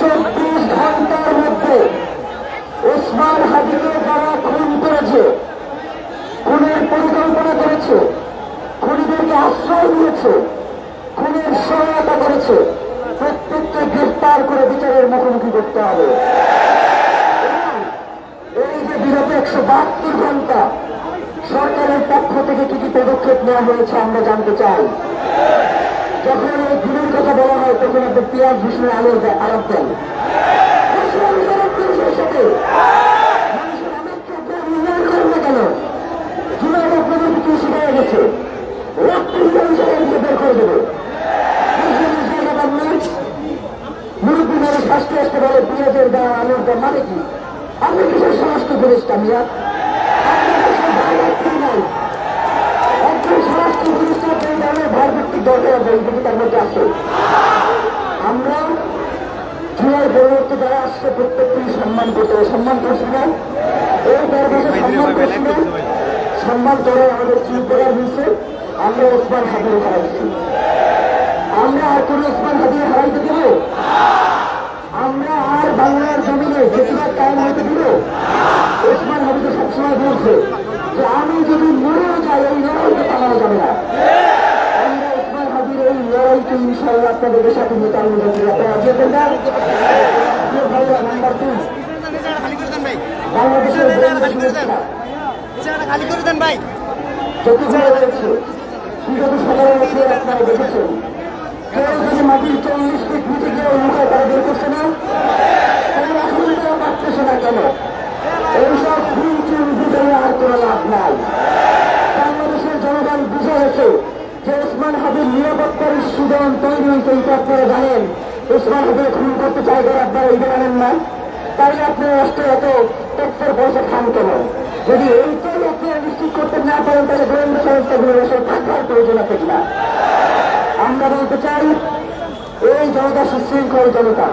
চব্বিশ ঘণ্টার মধ্যে ওসমান হাজিকে যারা খুন করেছে। খুনের পরিকল্পনা করেছে। খুনিদেরকে আশ্রয় দিয়েছে। খুনের সহায়তা করেছে। প্রত্যেককে গ্রেফতার করে বিচারের মুখোমুখি করতে হবে। এই যে বিগত একশো বাহাত্তর ঘণ্টা সরকারের পক্ষ থেকে কি কি পদক্ষেপ নেওয়া হয়েছে আমরা জানতে চাই। যখন এই গুণের কথা বলা হয়, তখন আপনি পেঁয়াজ ভূষণের আলো আরোপ দেন করেন কেন? জুলাই আপনাদের কি শিখায় গেছে রাত্রি দাম মানে কি? আপনি মিয়া আপনার দেশের দায়িত্ব নাই একজন স্বরাষ্ট্র উপদেষ্টা যে দামের ভারভিত্তিক দরকার আছে এই দিকে তার মধ্যে আছে আমরা জুলাই পরবর্তী আসছে প্রত্যেককেই সম্মান করতে হবে। সম্মান করছি না? এই দরবারে সম্মান করছি না? সম্মান করে আমাদের চুপ করা হয়েছে। আমরা ওসমান হাবিব হারাইছি আমরা আর কোন ওসমান হাবিব হারাইতে দিব? আমরা আর বাংলার জমিনে বেশিরভাগ কায়ন হতে দিব? ওসমান হাবিব সবসময় বলছে যে আমি যদি মরেও যাই এই লড়াইকে থামানো যাবে না। আমরা ওসমান হাবির এই লড়াইকে ইনশাল্লাহ আপনাদের সাথে করছি আপনারা যেতেন না? খালি করে দেন ভাই মাটির চল্লিশ ফিট নিচে গিয়ে মুখায় তারা বের করছে না কেউ আসলে তারা পারতেছে না কেন? এইসব ভুল চুল বুঝে আর কোনো লাভ নাই। বাংলাদেশের জনগণ বুঝে গেছে যে ওসমান হাবিব নিরাপত্তার সুদান তৈরি হয়েছে এইটা আপনারা জানেন। ওসমান হাবিব খুন করতে চাই করে আপনারা এইটা জানেন না। তাই আপনি রাষ্ট্রে এত ট্যাক্সের পয়সা খান কেন? যদি এইটাই আপনারা নিশ্চিত করতে না পারেন, তাহলে গোয়েন্দা সংস্থাগুলো এসে থাকার প্রয়োজন আছে কিনা? আমরা বলতে চাই, এই জনতা সুশৃঙ্খল জনতা,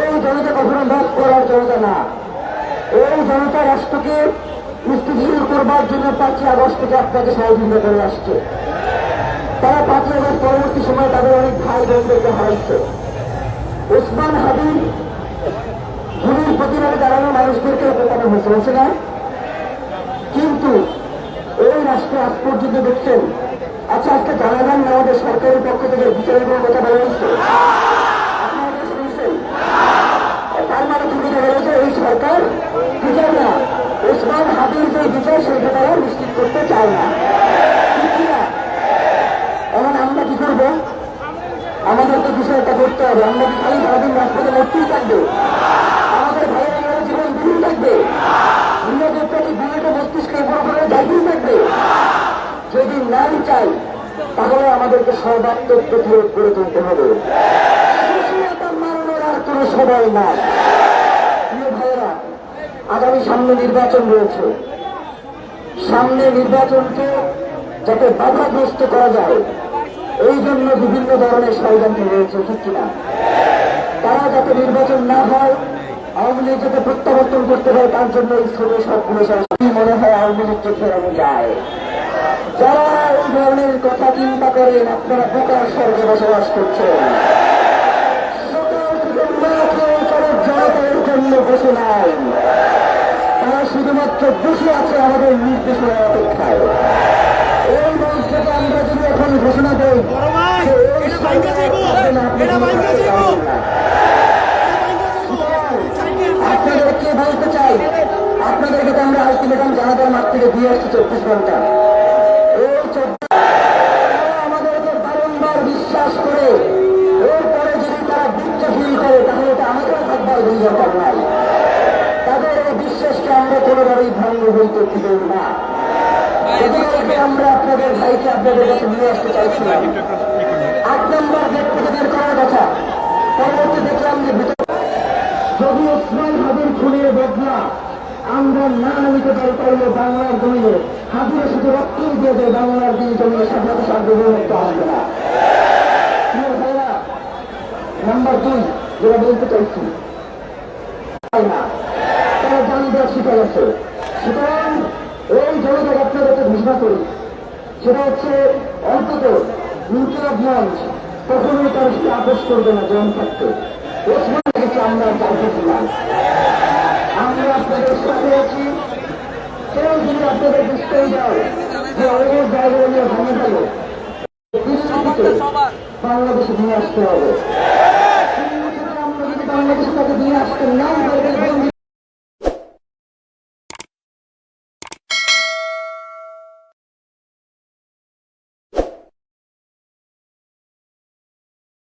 এই জনতা কখনো মত করার জনতা না। এই জনতা রাষ্ট্রকে স্থিতিশীল করবার জন্য পাঁচই আগস্ট থেকে আপনাকে সহযোগিতা করে আসছে। তারা পাঠিয়ে আগস্ট পরবর্তী সময় তাদের অনেক ভাই বোনদেরকে হারাচ্ছে ওসমান হাবিব গুলির প্রতিবাদে দাঁড়ানো মানুষদেরকে অপমান হয়েছে হয়েছে না? কিন্তু এই রাষ্ট্রে আজ পর্যন্ত দেখছেন আচ্ছা আজকে জানাবেন না আমাদের সরকারের পক্ষ থেকে বিচারের কোনো কথা বলা হয়েছে আপনারা এটা শুনছেন? তার মানে কি বোঝা গেল যে এই সরকার বিচার না ওসমান হাবির যে বিচার সেটা তারা নিশ্চিত করতে চায় না ঠিক কি না? এখন আমরা কি করব আমাদের তো করতে হবে। আমরা কি খালি সারাদিন রাস্তাতে লড়তেই থাকবে? আমাদের ভাইয়ের জীবন দিন থাকবে। নিরাপত্তা কি বিবেক মস্তিষ্কের উপর দাঁড়িয়ে থাকবে। যদি নাই চাই তাহলে আমাদেরকে সর্বাত্মক প্রতিরোধ করে তুলতে হবে। মারানোর আর কোনো সময় প্রিয় ভাইয়েরা, আগামী সামনে নির্বাচন রয়েছে। সামনে নির্বাচনকে যাতে বাধাগ্রস্ত করা যায় এই জন্য বিভিন্ন ধরনের ষড়যন্ত্র রয়েছে, ঠিক কিনা? তারা যাতে নির্বাচন না হয়, আওয়ামী লীগ যাতে প্রত্যাবর্তন করতে হয়, তার জন্য এই ছোট সবগুলো মনে হয় আওয়ামী লীগকে ফেরানো যায়? যারা এই ধরনের কথা চিন্তা করেন, আপনারা বোকার স্বর্গে বসবাস করছেন। তারা শুধুমাত্র বসে আছে আমাদের নির্দেশনা অপেক্ষায়। এই মঞ্চ আমরা যদি এখন ঘোষণা। আপনাদেরকে বলতে চাই আপনাদেরকে তো আমরা আলটিমেটাম জানাতার মাঠ থেকে দিয়ে আসছি চব্বিশ ঘণ্টা। এই চব্বিশ আমাদেরকে বারংবার বিশ্বাস করে এরপরে যদি তারা বুঝতে ফিল করে তাহলে এটা আমাদের থাকবার দুই দরকার নাই। তাদের এই বিশ্বাসকে আমরা কোনোভাবেই ভঙ্গ হইতে দিব না। আমরা আপনাদের ভাইকে আপনাদের কাছে নিয়ে বাংলার দিন জমিনে চাইছি তাই না। তারা জানি সুতরাং এই জনতা আপনাদেরকে ঘোষণা করি সেটা হচ্ছে অন্তত ইনকিলাব মঞ্চ কখনোই তার সাথে আপোষ করবে না জন থাকতে ওসমান আমরা আমরা আপনাদের সাথে আছি। কেউ যদি আপনাদের বুঝতেই যাও যে অনেক জায়গায় নিয়ে ভেঙে গেল বাংলাদেশে নিয়ে আসতে হবে।